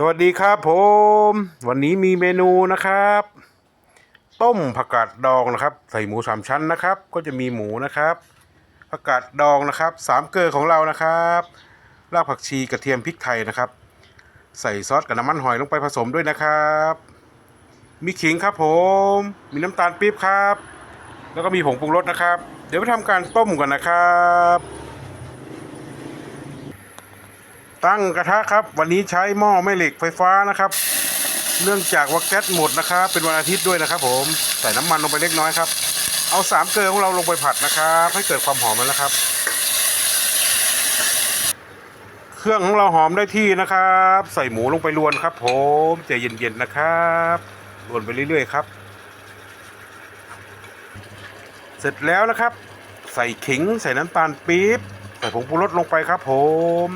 สวัสดีครับผม วันนี้มีเมนูนะครับ ต้มผักกาดดองนะครับ ใส่หมูสามชั้นนะครับ ก็จะมีหมูนะครับผักกาดดองนะครับสามเกลือของเรานะครับรากผักชีกระเทียมพริกไทยนะครับ ใส่ซอสกับน้ำมันหอยลงไปผสมด้วยนะครับ มีขิงครับผม มีน้ำตาลปี๊บครับ แล้วก็มีผงปรุงรสนะครับ เดี๋ยวไปทำการต้มก่อนนะครับ ตั้งกระทะครับ วันนี้ใช้หม้อแม่เหล็กไฟฟ้านะครับ เนื่องจากว่าแก๊สหมดนะครับ เป็นวันอาทิตย์ด้วยนะครับ ผมใส่น้ำมันลงไปเล็กน้อยครับ เอาสามเกลือของเราลงไปผัดนะครับให้เกิดความหอมแล้วนะครับ เครื่องของเราหอมได้ที่นะครับ ใส่หมูลงไปรวนครับ ผมใจเย็นๆนะครับรวนไปเรื่อยๆครับ เสร็จแล้วนะครับ ใส่ขิง ใส่น้ำตาลปี๊บใส่ผงปรุงรสลงไปครับ ผม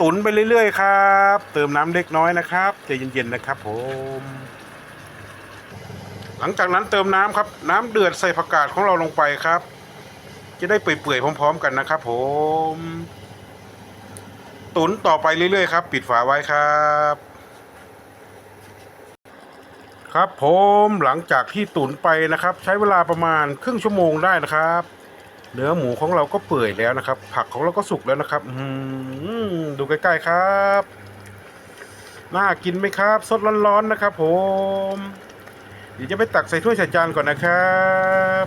ตุ๋นไปเรื่อยๆครับ เติมน้ำเล็กน้อยนะครับใจเย็นๆนะครับผม หลังจากนั้นเติมน้ำครับ น้ำเดือดใส่ผักกาดของเราลงไปครับ จะได้เปื่อยๆพร้อม ๆ กันนะครับ ผม ตุ๋นต่อไปเรื่อยๆครับ ปิดฝาไว้ครับครับผมหลังจากที่ตุ๋นไปนะครับ ใช้เวลาประมาณครึ่งชั่วโมงได้นะครับ เนื้อหมูของเราก็เปื่อยแล้วนะครับ ผักของเราก็สุกแล้วนะครับอืดูใกล้ๆครับ น่ากินไหมครับ สดร้อนๆนะครับ ผม เดี๋ยวจะไปตักใส่ถ้วยใส่จานก่อนนะครับ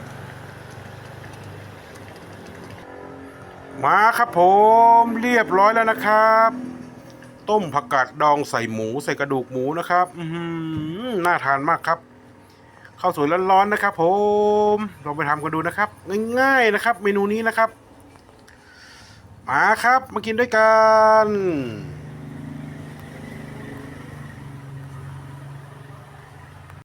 มาครับผมเรียบร้อยแล้วนะครับ ต้มผักกาดดองใส่หมูใส่กระดูกหมูนะครับอืน่าทานมากครับ ข้าวสวยร้อนๆนะครับ ผมลองไปทำกันดูนะครับ ง่ายๆนะครับ เมนูนี้นะครับ มาครับ มากินด้วยกัน